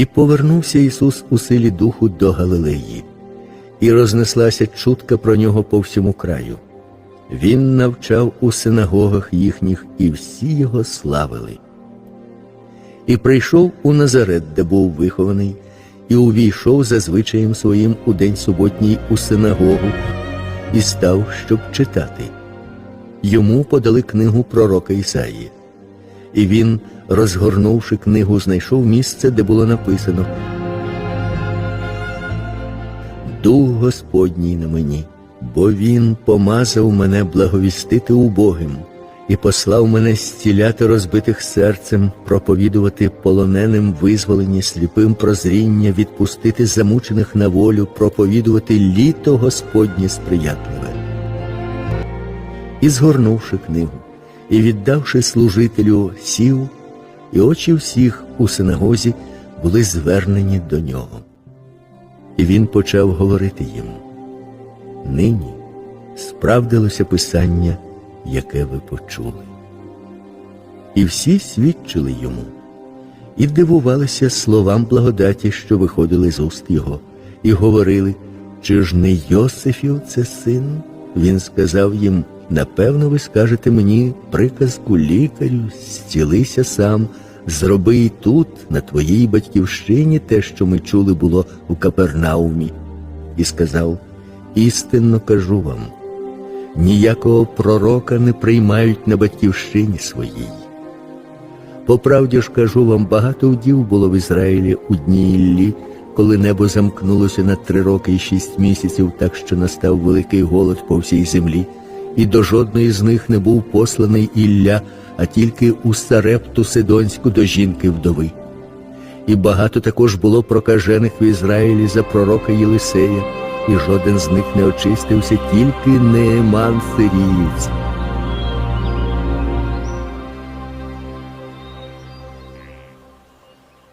І повернувся Ісус у силі духу до Галилеї, і рознеслася чутка про нього по всьому краю. Він навчав у синагогах їхніх, і всі його славили. І прийшов у Назарет, де був вихований, і увійшов за звичаєм своїм у день суботній у синагогу, і став, щоб читати. Йому подали книгу пророка Ісаї. І він, розгорнувши книгу, знайшов місце, де було написано Дух Господній на мені, бо Він помазав мене благовістити убогим і послав мене зціляти розбитих серцем, проповідувати полоненим визволені сліпим прозріння, відпустити замучених на волю, проповідувати літо Господнє сприятливе. І згорнувши книгу, і віддавши служителю, сів, і очі всіх у синагозі були звернені до нього. І він почав говорити їм: Нині справдилося Писання, яке ви почули. І всі свідчили йому, і дивувалися словам благодаті, що виходили з уст його, і говорили, чи ж не Йосифів це син? Він сказав їм: напевно, ви скажете мені приказку лікарю, зцілися сам, зроби і тут, на твоїй батьківщині, те, що ми чули було у Капернаумі. І сказав: істинно кажу вам, ніякого пророка не приймають на батьківщині своїй. По правді ж кажу вам, багато вдів було в Ізраїлі у дні Іллі, коли небо замкнулося на три роки і шість місяців, так що настав великий голод по всій землі, і до жодної з них не був посланий Ілля, а тільки у Сарепту Сидонську до жінки вдови. І багато також було прокажених в Ізраїлі за пророка Єлисея, і жоден з них не очистився, тільки Нееман Сиріївць.